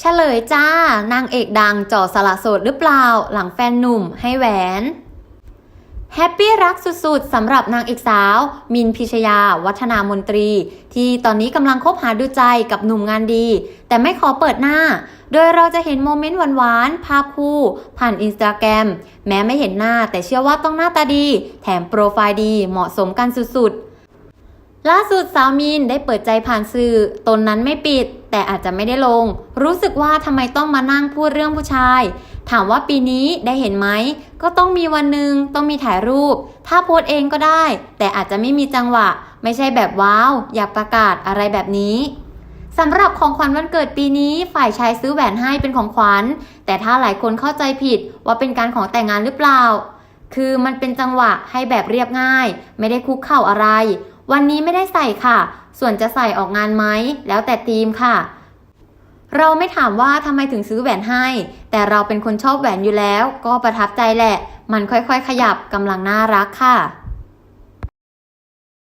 เฉลยจ้านางเอกดังจ่อสละโสดหรือเปล่า หลังแฟนหนุ่มให้แหวน แฮปปี้รักสุดๆสำหรับนางเอกสาว มินพิชยา วัฒนามนตรี ที่ตอนนี้กำลังคบหาดูใจกับหนุ่มงานดี แต่ไม่ขอเปิดหน้า โดยเราจะเห็นโมเมนต์หวานๆ ภาพคู่ ผ่านอินสตาแกรมแม้ไม่เห็นหน้าแต่เชื่อว่าต้องหน้าตาดี แถมโปรไฟล์ดีเหมาะสมกันสุดๆ ล่าสุดสาวมินได้เปิดใจผ่านสื่อตนนั้นไม่ปิด แต่อาจจะไม่ได้ลง รู้สึกว่าทำไมต้องมานั่งพูดเรื่องผู้ชาย ถามว่าปีนี้ได้เห็นไหม ก็ต้องมีวันหนึ่งต้องมีถ่ายรูป ถ้าโพสเองก็ได้ แต่อาจจะไม่มีจังหวะ ไม่ใช่แบบว้าว อยากประกาศอะไรแบบนี้สำหรับของขวัญวันเกิดปีนี้ฝ่ายชายซื้อแหวนให้เป็นของขวัญ แต่ถ้าหลายคนเข้าใจผิดว่าเป็นการของแต่งงานหรือเปล่า คือมันเป็นจังหวะให้แบบเรียบง่าย ไม่ได้คุกเข่าอะไร วันนี้ไม่ได้ใส่ค่ะ ส่วนจะใส่ออกงานไหมแล้วแต่ทีมค่ะ เราไม่ถามว่าทำไมถึงซื้อแหวนให้ แต่เราเป็นคนชอบแหวนอยู่แล้ว ก็ประทับใจแหละ มันค่อยๆ ขยับกำลังน่ารักค่ะ